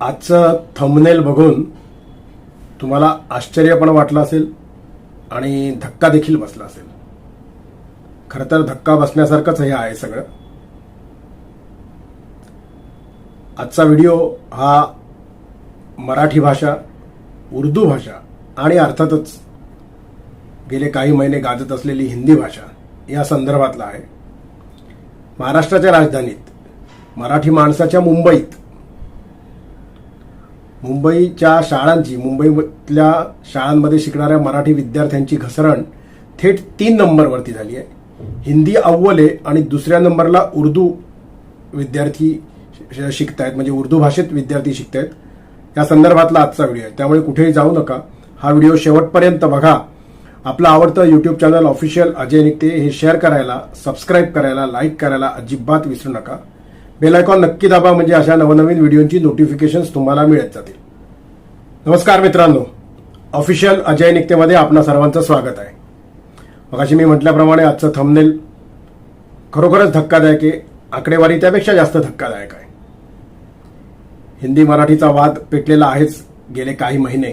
आजचं थंबनेल बघून तुम्हाला आश्चर्य पण वाटलं असेल आणि धक्का देखील बसला असेल. खरं तर धक्का बसण्यासारखंच हे आहे सगळं. आजचा व्हिडिओ हा मराठी भाषा उर्दू भाषा आणि अर्थातच गेले काही महिने गाजत असलेली हिंदी भाषा या संदर्भातला आहे. महाराष्ट्राच्या राजधानीत मराठी माणसाच्या मुंबईत मुंबईच्या शाळांची मुंबईतल्या शाळांमध्ये शिकणाऱ्या मराठी विद्यार्थ्यांची घसरण थेट तीन नंबरवरती झाली आहे. हिंदी अव्वले आणि दुसऱ्या नंबरला उर्दू विद्यार्थी श- शिकतायत म्हणजे उर्दू भाषेत विद्यार्थी शिकतायत. या संदर्भातला आजचा व्हिडिओ आहे. त्यामुळे कुठेही जाऊ नका. हा व्हिडिओ शेवटपर्यंत बघा. आपलं आवडतं यूट्यूब चॅनल ऑफिशियल अजय निघते. हे शेअर करायला सबस्क्राईब करायला लाईक करायला अजिबात विसरू नका. बेल आयकॉन नक्की दाबा म्हणजे अशा नवनवीन व्हिडिओची नोटिफिकेशन्स तुम्हाला मिळत जातील. नमस्कार मित्रांनो. ऑफिशियल अजय निकतेमध्ये आपणा सर्वांचं स्वागत आहे. मगाशी मी म्हटल्याप्रमाणे आजचं थंबनेल खरोखरच धक्कादायक आहे. आकडेवारी त्यापेक्षा जास्त धक्कादायक आहे. हिंदी मराठीचा वाद पेटलेला आहेच गेले काही महिने.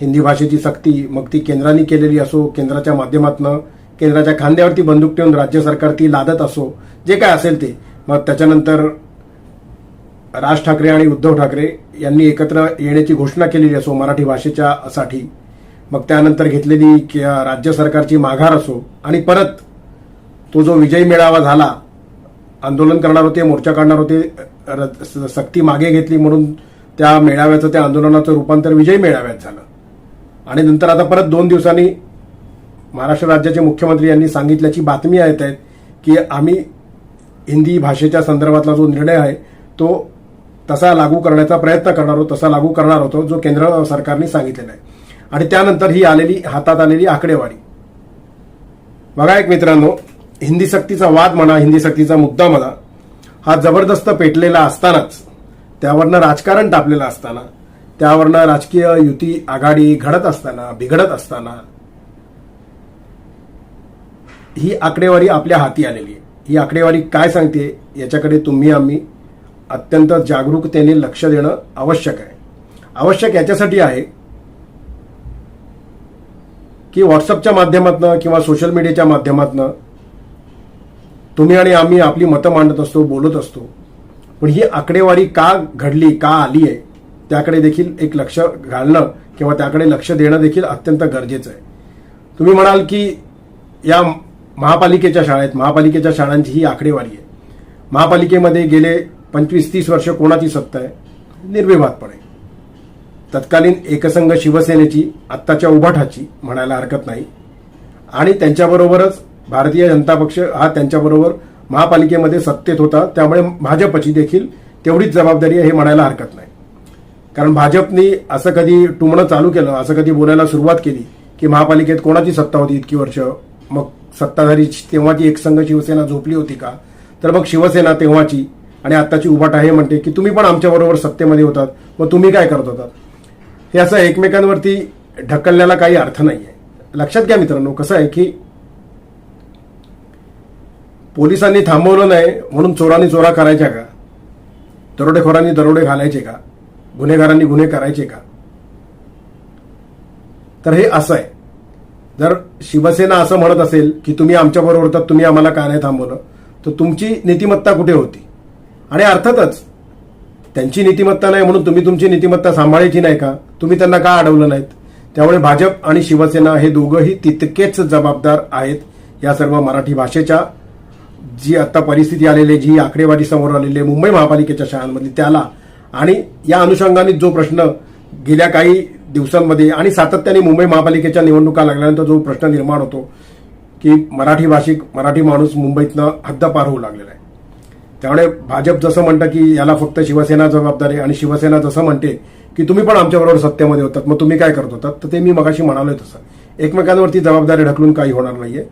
हिंदी भाषेची सक्ती मग ती केंद्राने केलेली असो केंद्राच्या माध्यमातनं केंद्राच्या खांद्यावरती बंदूक ठेवून राज्य सरकार ती लादत असो जे काय असेल ते. मग त्याच्यानंतर राज ठाकरे आणि उद्धव ठाकरे यांनी एकत्र येण्याची घोषणा केलेली असो मराठी भाषेच्या साठी मग त्यानंतर घेतलेली राज्य सरकारची माघार असो आणि परत तो जो विजय मेळावा झाला आंदोलन करणार होते मोर्चा काढणार होते स- सक्ती मागे घेतली म्हणून त्या मेळाव्याचं त्या आंदोलनाचं रूपांतर विजय मेळाव्यात झालं. आणि नंतर आता परत दोन दिवसांनी महाराष्ट्र राज्याचे मुख्यमंत्री यांनी सांगितल्याची बातमी येत आहेत की आम्ही हिंदी भाषेच्या संदर्भातला जो निर्णय आहे तो तसा लागू करण्याचा प्रयत्न करणार होतो तसा लागू करणार होतो जो केंद्र सरकारने सांगितलेला आहे. आणि त्यानंतर ही आलेली हातात आलेली आकडेवारी. बघा एक मित्रांनो हिंदी सक्तीचा वाद म्हणा हिंदी सक्तीचा मुद्दा म्हणा हा जबरदस्त पेटलेला असतानाच त्यावरनं राजकारण टापलेलं असताना त्यावरनं राजकीय युती आघाडी घडत असताना बिघडत असताना ही आकडेवारी आपल्या हाती आलेली आहे. ही आकडेवारी काय सांगते याच्याकडे तुम्ही आम्ही अत्यंत जागरूकतेने लक्ष देणं आवश्यक आहे. आवश्यक याच्यासाठी आहे की व्हॉट्सअपच्या माध्यमातनं किंवा सोशल मीडियाच्या माध्यमातनं तुम्ही आणि आम्ही आपली मतं मांडत असतो बोलत असतो. पण ही आकडेवारी का घडली का आली आहे त्याकडे देखील एक लक्ष घालणं किंवा त्याकडे लक्ष देणं देखील अत्यंत गरजेचं आहे. तुम्ही म्हणाल की या महापालिकेच्या शाळेत महापालिकेच्या शाळांची ही आकडेवारी आहे. महापालिकेमध्ये गेले पंचवीस तीस वर्ष कोणाची सत्ता आहे? निर्विवादपणे तत्कालीन एकसंघ शिवसेनेची आत्ताच्या उभाठाची म्हणायला हरकत नाही. आणि त्यांच्याबरोबरच भारतीय जनता पक्ष हा त्यांच्याबरोबर महापालिकेमध्ये सत्तेत होता. त्यामुळे भाजपची देखील तेवढीच जबाबदारी आहे हे म्हणायला हरकत नाही. कारण भाजपनी असं कधी टुमणं चालू केलं असं कधी बोलायला सुरुवात केली की महापालिकेत कोणाची सत्ता होती इतकी वर्ष? मग सत्ताधारी तेव्हाची एकसंघ शिवसेना झोपली होती का? तर मग शिवसेना तेव्हाची आणि आत्ताची उभाट आहे म्हणते की तुम्ही पण आमच्याबरोबर सत्तेमध्ये होतात. मग तुम्ही काय करत होतात? हे असं एकमेकांवरती ढकलण्याला काही अर्थ नाही आहे लक्षात घ्या मित्रांनो कसं आहे की पोलिसांनी थांबवलं नाही म्हणून चोरांनी चोरा करायच्या का? दरोडेखोरांनी दरोडे घालायचे का? गुन्हेगारांनी गुन्हे करायचे का? तर हे असं आहे. जर शिवसेना असं म्हणत असेल की तुम्ही आमच्याबरोबर होतात तुम्ही आम्हाला का नाही थांबवलं तर तुमची नीतिमत्ता कुठे होती? आणि अर्थातच त्यांची नीतिमत्ता नाही म्हणून तुम्ही तुमची नीतिमत्ता सांभाळायची नाही का? तुम्ही त्यांना का अडवलं नाहीत? त्यामुळे भाजप आणि शिवसेना हे दोघंही तितकेच जबाबदार आहेत या सर्व मराठी भाषेच्या. जी आता परिस्थिती आलेली आहे, जी आकडेवारी समोर आलेली मुंबई महापालिकेच्या शाळांमधली त्याला. आणि या अनुषंगाने जो प्रश्न गेल्या काही दिवसांमध्ये आणि सातत्याने मुंबई महापालिकेच्या निवडणुका लागल्यानंतर जो प्रश्न निर्माण होतो की मराठी भाषिक मराठी माणूस मुंबईतनं हद्दपार होऊ लागलेला आहे. त्यामुळे भाजप जसं म्हणतं की याला फक्त शिवसेना जबाबदारी आणि शिवसेना जसं म्हणते की तुम्ही पण आमच्याबरोबर सत्तेमध्ये होतात मग तुम्ही काय करत होतात? तर ते मी मगाशी म्हणालोय तसं. एकमेकांवरती जबाबदारी ढकलून काही होणार नाहीये.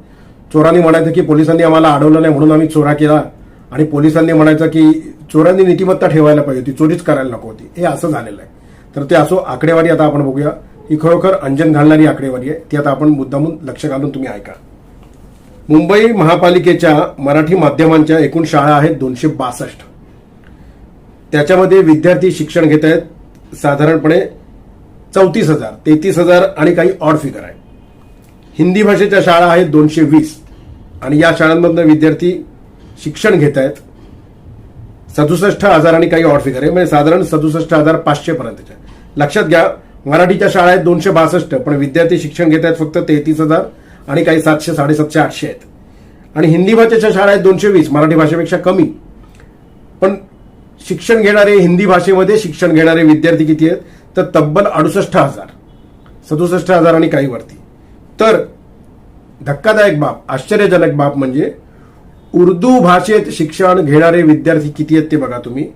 चोरांनी म्हणायचं की पोलिसांनी आम्हाला अडवलं नाही म्हणून आम्ही चोरा केला आणि पोलिसांनी म्हणायचं की चोरांनी नीतिमत्ता ठेवायला पाहिजे होती चोरीच करायला नको होती. हे असं झालेलं आहे. तर ते असो आकडेवारी आता आपण बघूया. ही खरोखर अंजन घालणारी आकडेवारी आहे. ती आता आपण मुद्दामून लक्ष घालून तुम्ही ऐका. मुंबई महापालिकेच्या मराठी माध्यमांच्या एकूण शाळा आहेत दोनशे बासष्ट. त्याच्यामध्ये विद्यार्थी शिक्षण घेत आहेत साधारणपणे चौतीस हजार तेहतीस हजार आणि काही ऑड फिगर आहे हिंदी भाषेच्या शाळा आहेत दोनशे वीस. आणि या शाळांमधनं विद्यार्थी शिक्षण घेत आहेत सदुसष्ट हजार आणि काही ऑड फिगर आहे. म्हणजे साधारण सदुसष्ट हजार पाचशे पर्यंतच्या लक्षात घ्या मराठीच्या शाळा आहेत दोनशे बासष्ट पण विद्यार्थी शिक्षण घेत आहेत फक्त तेहतीस हजार आणि काही सातशे साडेसातशे आठशे आहेत. आणि हिंदी भाषेच्या शाळा आहेत दोनशे वीस मराठी भाषेपेक्षा कमी. पण शिक्षण घेणारे हिंदी भाषेमध्ये शिक्षण घेणारे विद्यार्थी किती आहेत? तर तब्बल अडुसष्ट हजार. सदुसष्ट हजार आणि काही वरती. तर धक्कादायक बाब आश्चर्यजनक बाब म्हणजे उर्दू भाषेत शिक्षण घेणारे विद्यार्थी किती आहेत ते बघा तुम्ही.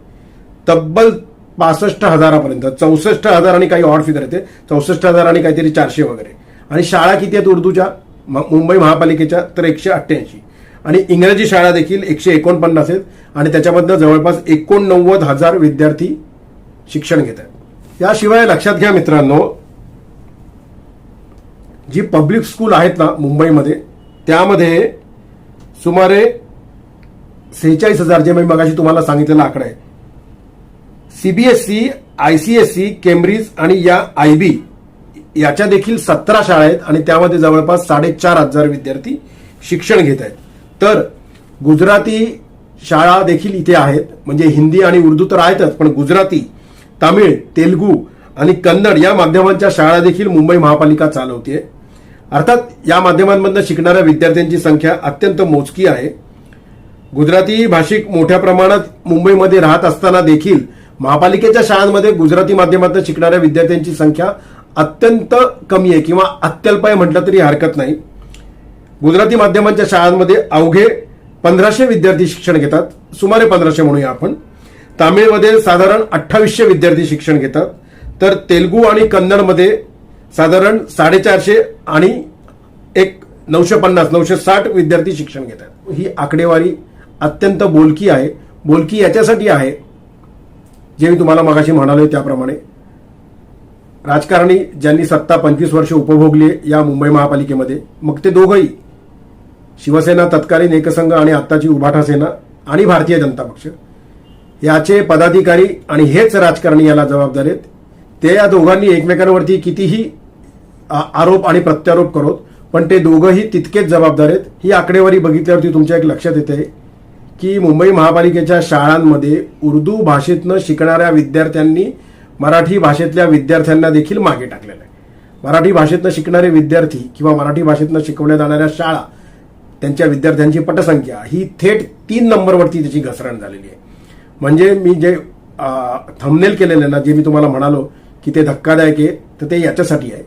तब्बल पासष्ट हजारापर्यंत चौसष्ट हजार आणि काही ऑड फिगर येते चौसष्ट हजार आणि काहीतरी चारशे वगैरे. आणि शाळा किती आहेत उर्दूच्या? मुंबई महापालिकेच्या तर एकशे अठ्ठ्याऐंशी. आणि इंग्रजी शाळा देखील एकशे एकोणपन्नास आहेत. आणि त्याच्यामधनं जवळपास एकोणनव्वद हजार विद्यार्थी शिक्षण घेत आहेत. याशिवाय लक्षात घ्या मित्रांनो जी पब्लिक स्कूल आहेत ना मुंबईमध्ये त्यामध्ये सुमारे सेहेचाळीस हजार जे मी मगाशी तुम्हाला सांगितलेला आकडा आहे. सीबीएसई आयसीएसई केम्ब्रिज आणि या आयबी याच्या देखील सतरा शाळा आहेत आणि त्यामध्ये जवळपास साडेचार हजार विद्यार्थी शिक्षण घेत आहेत. तर गुजराती शाळा देखील इथे आहेत. म्हणजे हिंदी आणि उर्दू तर आहेतच पण गुजराती तामिळ तेलगू आणि कन्नड या माध्यमांच्या शाळा देखील मुंबई महापालिका चालवते अर्थात या माध्यमांमधनं शिकणाऱ्या विद्यार्थ्यांची संख्या अत्यंत मोजकी आहे. गुजराती भाषिक मोठ्या प्रमाणात मुंबईमध्ये राहत असताना देखील महापालिकेच्या शाळांमध्ये गुजराती माध्यमातून शिकणाऱ्या विद्यार्थ्यांची संख्या अत्यंत कमी आहे किंवा अत्यल्प आहे म्हटलं तरी हरकत नाही. गुजराती माध्यमांच्या शाळांमध्ये अवघे पंधराशे विद्यार्थी शिक्षण घेतात. सुमारे पंधराशे म्हणूया आपण. तामिळमध्ये साधारण अठ्ठावीसशे विद्यार्थी शिक्षण घेतात. तर तेलगू आणि कन्नडमध्ये साधारण साडेचारशे आणि एक नऊशे पन्नास नऊशे साठ विद्यार्थी शिक्षण घेतात. ही आकडेवारी अत्यंत बोलकी आहे. बोलकी याच्यासाठी आहे जे मी तुम्हाला मगाशी म्हणालोय त्याप्रमाणे. राजकारणी ज्यांनी सत्ता पंचवीस वर्ष उपभोगली या मुंबई महापालिकेमध्ये मग ते दोघंही शिवसेना तत्कालीन एकसंघ आणि आत्ताची उभाठा सेना आणि भारतीय जनता पक्ष याचे पदाधिकारी आणि हेच राजकारणी याला जबाबदार आहेत. ते या दोघांनी एकमेकांवरती कितीही आरोप आणि प्रत्यारोप करोत पण ते दोघंही तितकेच जबाबदार आहेत. ही आकडेवारी बघितल्यावरती तुमच्या एक लक्षात येते. की मुंबई महापालिकेच्या शाळांमध्ये उर्दू भाषेतनं शिकणाऱ्या विद्यार्थ्यांनी मराठी भाषेतल्या विद्यार्थ्यांना देखील मागे टाकलेलं आहे. मराठी भाषेतनं शिकणारे विद्यार्थी किंवा मराठी भाषेतनं शिकवल्या जाणाऱ्या शाळा त्यांच्या विद्यार्थ्यांची पटसंख्या ही थेट तीन नंबरवरती त्याची घसरण झालेली आहे. म्हणजे मी जे थंबनेल केलेलं आहे ना जे मी तुम्हाला म्हणालो की ते धक्कादायक आहे तर ते याच्यासाठी आहे.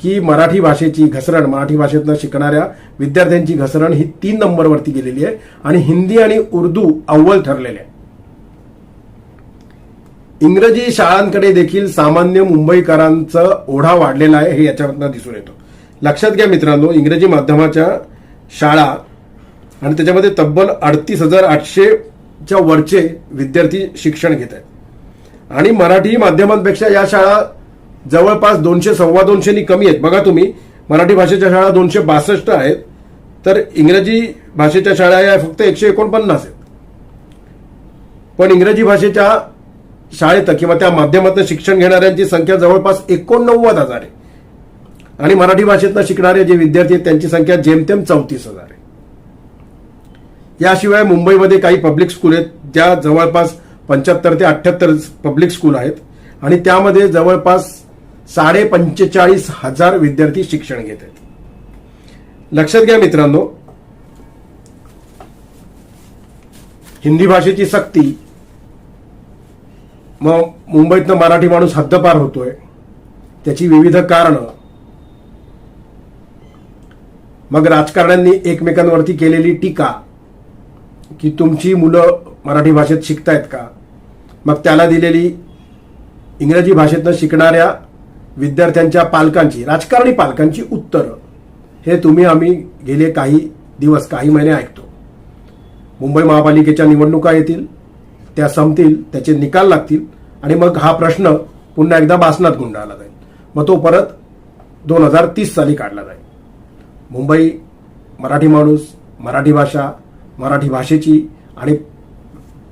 की मराठी भाषेची घसरण मराठी भाषेतनं शिकणाऱ्या विद्यार्थ्यांची घसरण ही तीन नंबरवरती गेलेली आहे आणि हिंदी आणि उर्दू अव्वल ठरलेले आहे इंग्रजी शाळांकडे देखील सामान्य मुंबईकरांचा ओढा वाढलेला आहे हे याच्यावरनं दिसून येतो. लक्षात घ्या मित्रांनो इंग्रजी माध्यमाच्या शाळा आणि त्याच्यामध्ये तब्बल अडतीस हजार आठशेच्या वरचे विद्यार्थी शिक्षण घेत आहेत. आणि मराठी माध्यमांपेक्षा या शाळा जवळपास दोनशे सव्वा दोनशेनी कमी आहेत. बघा तुम्ही मराठी भाषेच्या शाळा दोनशे बासष्ट आहेत तर इंग्रजी भाषेच्या शाळा या फक्त एकशे एकोणपन्नास आहेत. पण इंग्रजी भाषेच्या शाळेत किंवा त्या माध्यमातून शिक्षण घेणाऱ्यांची संख्या जवळपास एकोणनव्वद हजार आहे. आणि मराठी भाषेतनं शिकणारे जे विद्यार्थी आहेत त्यांची संख्या जेमतेम चौतीस हजार आहे. याशिवाय मुंबईमध्ये काही पब्लिक स्कूल आहेत ज्या जवळपास पंच्याहत्तर ते अठ्ठ्याहत्तर पब्लिक स्कूल आहेत. आणि त्यामध्ये जवळपास साडे पंचेचाळीस हजार विद्यार्थी शिक्षण घेत आहेत. लक्षात घ्या मित्रांनो हिंदी भाषेची सक्ती मग मुंबईतनं मराठी माणूस हद्दपार होतोय त्याची विविध कारणं. मग राजकारण्यांनी एकमेकांवरती केलेली टीका की तुमची मुलं मराठी भाषेत शिकतायत का? मग त्याला दिलेली इंग्रजी भाषेतनं शिकणाऱ्या विद्यार्थ्यांच्या पालकांची राजकारणी पालकांची उत्तरं. हे तुम्ही आम्ही गेले काही दिवस काही महिने ऐकतो. मुंबई महापालिकेच्या निवडणुका येतील त्या संपतील त्याचे निकाल लागतील आणि मग हा प्रश्न पुन्हा एकदा बासनात गुंडाळला जाईल. मग तो परत दोन हजार तीस साली काढला जाईल. मुंबई मराठी माणूस मराठी भाषा मराठी भाषेची आणि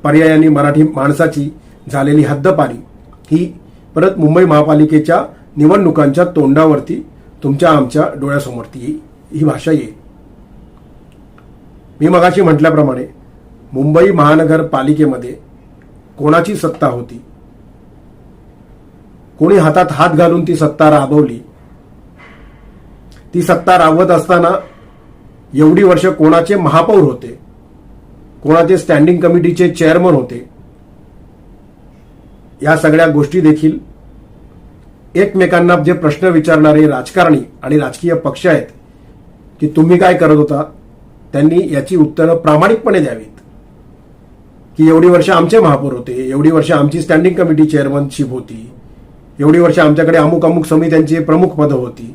पर्यायाने मराठी माणसाची झालेली हद्दपारी ही परत मुंबई महापालिकेच्या निवडणुकांच्या तोंडावरती तुमच्या आमच्या डोळ्यासमोरती ही भाषा येईल. मी मगाशी म्हटल्याप्रमाणे मुंबई महानगरपालिकेमध्ये कोणाची सत्ता होती? कोणी हातात हात घालून ती सत्ता राबवली? ती सत्ता राबवत असताना एवढी वर्ष कोणाचे महापौर होते? कोणाचे स्टँडिंग कमिटीचे चेअरमन होते? या सगळ्या गोष्टी देखील एकमेकांना जे प्रश्न विचारणारे राजकारणी आणि राजकीय पक्ष आहेत की तुम्ही काय करत होता त्यांनी याची उत्तरं प्रामाणिकपणे द्यावीत. की एवढी वर्ष आमचे महापौर होते एवढी वर्ष आमची स्टँडिंग कमिटी चेअरमनशिप होती एवढी वर्ष आमच्याकडे अमुक अमुक समित्यांची प्रमुख पदं होती.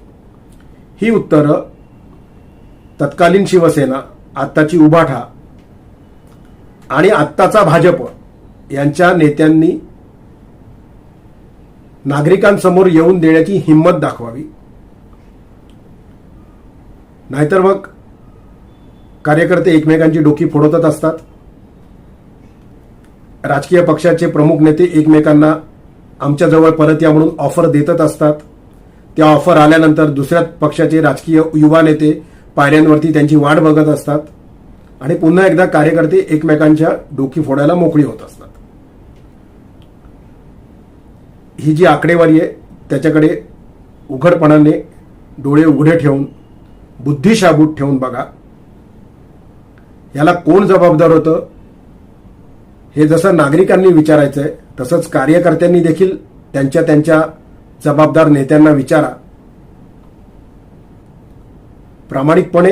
ही उत्तरं तत्कालीन शिवसेना आत्ताची उभाठा आणि आत्ताचा भाजप यांच्या नेत्यांनी नागरिकांसमोर येऊन देण्याची हिंमत दाखवावी. नाहीतर मग कार्यकर्ते एकमेकांची डोकी फोडतच असतात. राजकीय पक्षाचे प्रमुख नेते एकमेकांना आमच्याजवळ परत या म्हणून ऑफर देतच असतात. त्या ऑफर आल्यानंतर दुसऱ्या पक्षाचे राजकीय युवा नेते पायऱ्यांवरती त्यांची वाट बघत असतात आणि पुन्हा एकदा कार्यकर्ते एकमेकांच्या डोकी फोडायला मोकळी होत असतात. ही जी आकडेवारी आहे त्याच्याकडे उघडपणाने डोळे उघडे ठेवून बुद्धी शाबूत ठेवून बघा. याला कोण जबाबदार होतं? हे जसं नागरिकांनी विचारायचंय तसंच कार्यकर्त्यांनी देखील त्यांच्या त्यांच्या जबाबदार नेत्यांना विचारा. प्रामाणिकपणे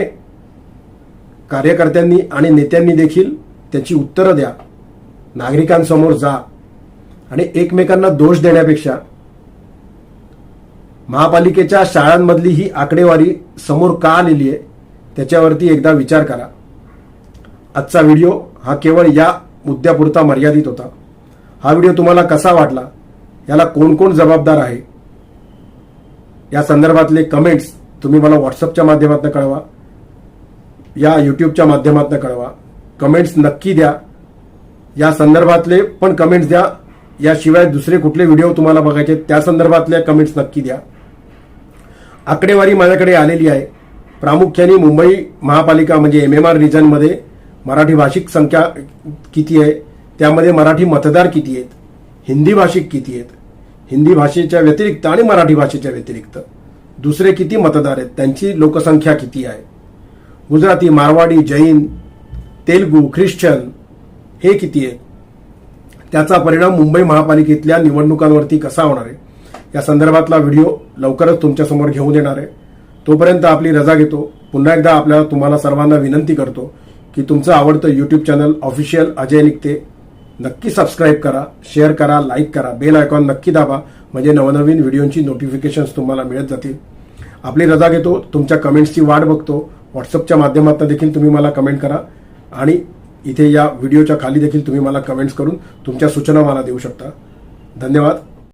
कार्यकर्त्यांनी आणि नेत्यांनी देखील त्याची उत्तरं द्या. नागरिकांसमोर जा. आणि एकमेकांना दोष देण्यापेक्षा महापालिकेच्या शाळांमधली ही आकडेवारी समोर का आलेली आहे त्याच्यावरती एकदा विचार करा. आजचा व्हिडिओ हा केवळ या मुद्द्यापुरता मर्यादित होता. हा व्हिडिओ तुम्हाला कसा वाटला याला कोण कोण जबाबदार आहे या संदर्भातले कमेंट्स तुम्ही मला व्हॉट्सअपच्या माध्यमातून कळवा या यूट्यूबच्या माध्यमातून कळवा. कमेंट्स नक्की द्या. या संदर्भातले पण कमेंट्स द्या याशिवाय दुसरे कुठले व्हिडिओ तुम्हाला बघायचे त्या संदर्भातल्या कमेंट्स नक्की द्या. आकडेवारी माझ्याकडे आलेली आहे. प्रामुख्याने मुंबई महापालिका म्हणजे एम एम आर रिजनमध्ये मराठी भाषिक संख्या किती आहे त्यामध्ये मराठी मतदार किती आहेत हिंदी भाषिक किती आहेत हिंदी भाषेच्या व्यतिरिक्त आणि मराठी भाषेच्या व्यतिरिक्त दुसरे किती मतदार आहेत त्यांची लोकसंख्या किती आहे? गुजराती मारवाडी जैन तेलगू ख्रिश्चन हे किती आहेत? त्याचा परिणाम मुंबई महापालिकेतल्या निवडणुकांवरती कसा होणार आहे? या संदर्भातला व्हिडिओ लवकरच तुमच्यासमोर घेऊन येणार आहे. तोपर्यंत आपली रजा घेतो. पुन्हा एकदा आपल्या तुम्हाला सर्वांना विनंती करतो की तुमचं आवडतं युट्यूब चॅनल ऑफिशियल अजय निघते. नक्की सबस्क्राईब करा शेअर करा लाईक करा. बेल आयकॉन नक्की दाबा. म्हणजे नवनवीन व्हिडिओची नोटिफिकेशन्स तुम्हाला मिळत जातील. आपली रजा घेतो. तुमच्या कमेंट्सची वाट बघतो. व्हॉट्सअपच्या माध्यमातून देखील तुम्ही मला कमेंट करा. आणि इथे या व्हिडिओच्या खाली देखील तुम्ही मला कमेंट्स करून तुमच्या सूचना मला देऊ शकता. धन्यवाद.